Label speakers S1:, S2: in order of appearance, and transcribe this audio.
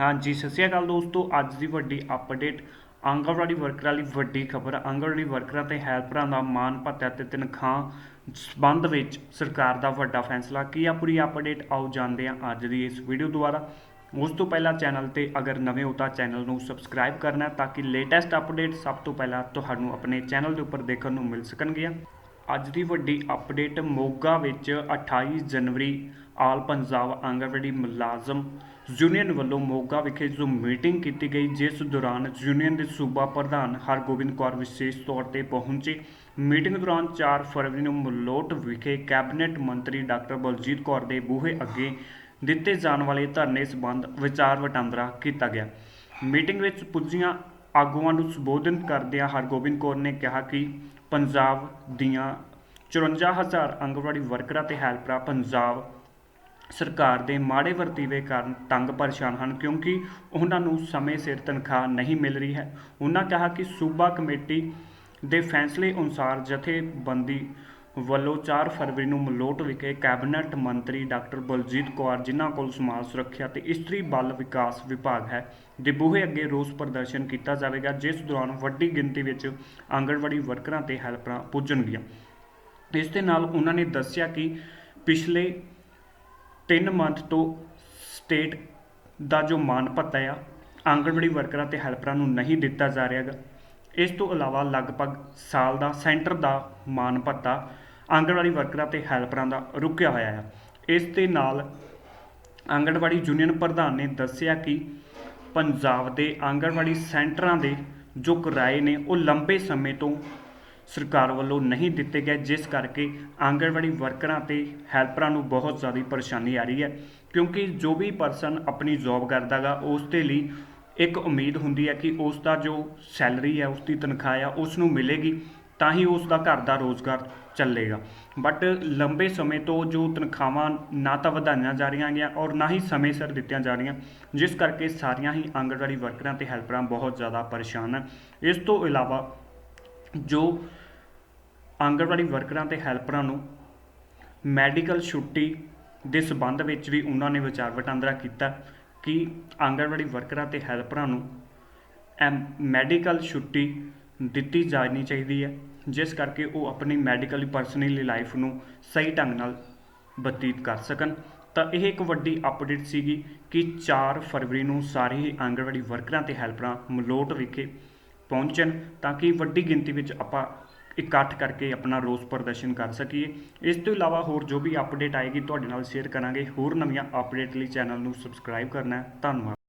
S1: ਹਾਂਜੀ, ਸਤਿ ਸ਼੍ਰੀ ਅਕਾਲ ਦੋਸਤੋ, ਅੱਜ ਦੀ ਵੱਡੀ ਅਪਡੇਟ ਆਂਗਣਵਾੜੀ ਵਰਕਰਾਂ ਲਈ ਵੱਡੀ ਖਬਰ। ਆਂਗਣਵਾੜੀ ਵਰਕਰਾਂ ਤੇ ਹੈਲਪਰਾਂ ਦਾ ਮਾਨ ਭੱਤਾ ਤੇ ਤਨਖਾਹ ਸਬੰਧ ਵਿੱਚ ਸਰਕਾਰ ਦਾ ਵੱਡਾ ਫੈਸਲਾ। ਕੀ ਆ ਪੂਰੀ ਅਪਡੇਟ ਆਓ ਜਾਂਦੇ ਹਾਂ ਅੱਜ ਦੀ ਇਸ ਵੀਡੀਓ ਦੁਆਰਾ। ਉਸ ਤੋਂ ਪਹਿਲਾਂ ਚੈਨਲ ਤੇ ਅਗਰ ਨਵੇਂ ਹੋ ਤਾਂ ਚੈਨਲ ਨੂੰ ਸਬਸਕ੍ਰਾਈਬ ਕਰਨਾ ਤਾਂ ਕਿ ਲੇਟੈਸਟ ਅਪਡੇਟ ਸਭ ਤੋਂ ਪਹਿਲਾਂ ਤੁਹਾਨੂੰ ਆਪਣੇ ਚੈਨਲ ਦੇ ਉੱਪਰ ਦੇਖਣ ਨੂੰ ਮਿਲ ਸਕਣਗੀਆਂ। ਅੱਜ ਦੀ ਵੱਡੀ ਅਪਡੇਟ ਮੋਗਾ ਵਿੱਚ 28 ਜਨਵਰੀ ਆਲ ਪੰਜਾਬ ਆਂਗਣਵਾੜੀ ਮੁਲਾਜ਼ਮ ਯੂਨੀਅਨ ਵੱਲੋਂ ਮੋਗਾ ਵਿਖੇ ਜੋ ਮੀਟਿੰਗ ਕੀਤੀ ਗਈ, ਜਿਸ ਦੌਰਾਨ ਯੂਨੀਅਨ ਦੇ ਸੂਬਾ ਪ੍ਰਧਾਨ ਹਰਗੋਬਿੰਦ ਕੌਰ ਵਿਸ਼ੇਸ਼ ਤੌਰ ਤੇ ਪਹੁੰਚੇ। ਮੀਟਿੰਗ ਦੌਰਾਨ 4 ਫਰਵਰੀ ਨੂੰ ਮਲੋਟ ਵਿਖੇ ਕੈਬਨਿਟ ਮੰਤਰੀ ਡਾਕਟਰ ਬਲਜੀਤ ਕੌਰ ਦੇ ਬੂਹੇ ਅੱਗੇ ਦਿੱਤੇ ਜਾਣ ਵਾਲੇ ਧਰਨੇ ਸੰਬੰਧ ਵਿਚਾਰ ਵਟਾਂਦਰਾ ਕੀਤਾ ਗਿਆ। ਮੀਟਿੰਗ ਵਿੱਚ ਪੁੱਜੀਆਂ ਆਗੂਆਂ ਨੂੰ ਸੰਬੋਧਨ ਕਰਦਿਆਂ ਹਰਗੋਬਿੰਦ ਕੌਰ ਨੇ ਕਿਹਾ ਕਿ ਪੰਜਾਬ ਦੀਆਂ 54000 ਆਂਗਣਵਾੜੀ ਵਰਕਰਾਂ ਤੇ ਹੈਲਪਰਾਂ ਪੰਜਾਬ ਸਰਕਾਰ ਦੇ ਮਾੜੇ ਵਰਤੀਵੇ ਕਾਰਨ ਤੰਗ ਪਰੇਸ਼ਾਨ ਹਨ ਕਿਉਂਕਿ ਉਹਨਾਂ ਨੂੰ ਸਮੇਂ ਸਿਰ ਤਨਖਾਹ ਨਹੀਂ ਮਿਲ ਰਹੀ ਹੈ। ਉਹਨਾਂ ਕਿਹਾ ਕਿ ਸੂਬਾ ਕਮੇਟੀ ਦੇ ਫੈਸਲੇ ਅਨੁਸਾਰ ਜਥੇਬੰਦੀ ਵੱਲੋਂ 4 ਫਰਵਰੀ ਨੂੰ ਮਲੋਟ ਵਿਖੇ ਕੈਬਨਿਟ ਮੰਤਰੀ ਡਾਕਟਰ ਬਲਜੀਤ ਕੌਰ ਜਿਨ੍ਹਾਂ ਕੋਲ ਸਮਾਜ ਸੁਰੱਖਿਆ ਤੇ ਇਸਤਰੀ ਬਲ ਵਿਕਾਸ ਵਿਭਾਗ ਹੈ, ਦੇ ਬੂਹੇ ਅੱਗੇ ਰੋਸ ਪ੍ਰਦਰਸ਼ਨ ਕੀਤਾ ਜਾਵੇਗਾ, ਜਿਸ ਦੌਰਾਨ ਵੱਡੀ ਗਿਣਤੀ ਵਿੱਚ ਆਂਗਣਵਾੜੀ ਵਰਕਰਾਂ ਤੇ ਹੈਲਪਰਾਂ ਪੁੱਜਣਗੀਆਂ। ਇਸ ਦੇ ਨਾਲ ਉਹਨਾਂ ਨੇ ਦੱਸਿਆ ਕਿ ਪਿਛਲੇ ਤਿੰਨ ਮੰਥ ਤੋਂ ਸਟੇਟ ਦਾ ਜੋ ਮਾਨ ਭੱਤਾ ਆ, ਆਂਗਣਵਾੜੀ ਵਰਕਰਾਂ ਤੇ ਹੈਲਪਰਾਂ ਨੂੰ ਨਹੀਂ ਦਿੱਤਾ ਜਾ ਰਿਹਾ ਗਾ ਇਸ ਤੋਂ ਇਲਾਵਾ ਲਗਭਗ ਸਾਲ ਦਾ ਸੈਂਟਰ ਦਾ ਮਾਨ ਭੱਤਾ ਆਂਗਣਵਾੜੀ ਵਰਕਰਾਂ ਤੇ ਹੈਲਪਰਾਂ ਦਾ ਰੁਕਿਆ ਹੋਇਆ ਆ। ਇਸ ਦੇ ਨਾਲ ਆਂਗਣਵਾੜੀ ਯੂਨੀਅਨ ਪ੍ਰਧਾਨ ਨੇ ਦੱਸਿਆ ਕਿ ਪੰਜਾਬ ਦੇ ਆਂਗਣਵਾੜੀ ਸੈਂਟਰਾਂ ਦੇ ਜੋ ਕਿਰਾਏ ਨੇ ਉਹ ਲੰਬੇ ਸਮੇਂ ਤੋਂ ਸਰਕਾਰ ਵੱਲੋਂ ਨਹੀਂ ਦਿੱਤੇ ਗਏ, ਜਿਸ ਕਰਕੇ ਆਂਗਣਵਾੜੀ ਵਰਕਰਾਂ ਤੇ ਹੈਲਪਰਾਂ ਨੂੰ ਬਹੁਤ ਜ਼ਿਆਦਾ ਪਰੇਸ਼ਾਨੀ ਆ ਰਹੀ ਹੈ। ਕਿਉਂਕਿ ਜੋ ਵੀ ਪਰਸਨ ਆਪਣੀ ਜੌਬ ਕਰਦਾਗਾ ਉਸ ਦੇ ਲਈ ਇੱਕ ਉਮੀਦ ਹੁੰਦੀ ਹੈ ਕਿ ਉਸ ਦਾ ਜੋ ਸੈਲਰੀ ਹੈ, ਉਸ ਦੀ ਤਨਖਾਹ ਆ, ਉਸ ਨੂੰ ਮਿਲੇਗੀ, ਤਾਂ ਹੀ ਉਸ ਦਾ ਘਰ ਦਾ ਰੋਜ਼ਗਾਰ ਚੱਲੇਗਾ। ਬਟ ਲੰਬੇ ਸਮੇਂ ਤੋਂ ਜੋ ਤਨਖਾਹਾਂ ਨਾ ਤਾਂ ਵਧਾਈਆਂ ਜਾ ਰਹੀਆਂ ਹੈਗੀਆਂ ਔਰ ਨਾ ਹੀ ਸਮੇਂ ਸਿਰ ਦਿੱਤੀਆਂ ਜਾ ਰਹੀਆਂ, ਜਿਸ ਕਰਕੇ ਸਾਰੀਆਂ ਹੀ ਆਂਗਣਵਾੜੀ ਵਰਕਰਾਂ ਤੇ ਹੈਲਪਰਾਂ ਬਹੁਤ ਜ਼ਿਆਦਾ ਪਰੇਸ਼ਾਨ ਹਨ। ਇਸ ਤੋਂ ਇਲਾਵਾ ਜੋ ਆਂਗਣਵਾੜੀ ਵਰਕਰਾਂ ਅਤੇ ਹੈਲਪਰਾਂ ਨੂੰ ਮੈਡੀਕਲ ਛੁੱਟੀ ਦੇ ਸਬੰਧ ਵਿੱਚ ਵੀ ਉਹਨਾਂ ਨੇ ਵਿਚਾਰ ਵਟਾਂਦਰਾ ਕੀਤਾ ਕਿ ਆਂਗਣਵਾੜੀ ਵਰਕਰਾਂ ਅਤੇ ਹੈਲਪਰਾਂ ਨੂੰ ਐਮ ਮੈਡੀਕਲ ਛੁੱਟੀ ਦਿੱਤੀ ਜਾਣੀ ਚਾਹੀਦੀ ਹੈ, ਜਿਸ ਕਰਕੇ ਉਹ ਆਪਣੀ ਮੈਡੀਕਲ ਪਰਸਨਲੀ ਲਾਈਫ ਨੂੰ ਸਹੀ ਢੰਗ ਨਾਲ ਬਤੀਤ ਕਰ ਸਕਣ। ਤਾਂ ਇਹ ਇੱਕ ਵੱਡੀ ਅਪਡੇਟ ਸੀਗੀ ਕਿ 4 ਫਰਵਰੀ ਨੂੰ ਸਾਰੇ ਹੀ ਆਂਗਣਵਾੜੀ ਵਰਕਰਾਂ ਤੇ ਹੈਲਪਰਾਂ ਮਲੋਟ ਵਿਖੇ ਪਹੁੰਚਣ ਤਾਂ ਕਿ ਵੱਡੀ ਗਿਣਤੀ ਵਿੱਚ ਆਪਾਂ ਇਕੱਠ ਕਰਕੇ ਆਪਣਾ ਰੋਸ ਪ੍ਰਦਰਸ਼ਨ ਕਰ ਸਕੀਏ। ਇਸ ਤੋਂ ਇਲਾਵਾ ਹੋਰ ਜੋ ਵੀ ਅਪਡੇਟ ਆਏਗੀ ਤੁਹਾਡੇ ਨਾਲ ਸ਼ੇਅਰ ਕਰਾਂਗੇ। ਹੋਰ ਨਵੀਆਂ ਅਪਡੇਟ ਲਈ ਚੈਨਲ ਨੂੰ ਸਬਸਕ੍ਰਾਈਬ ਕਰਨਾ। ਧੰਨਵਾਦ।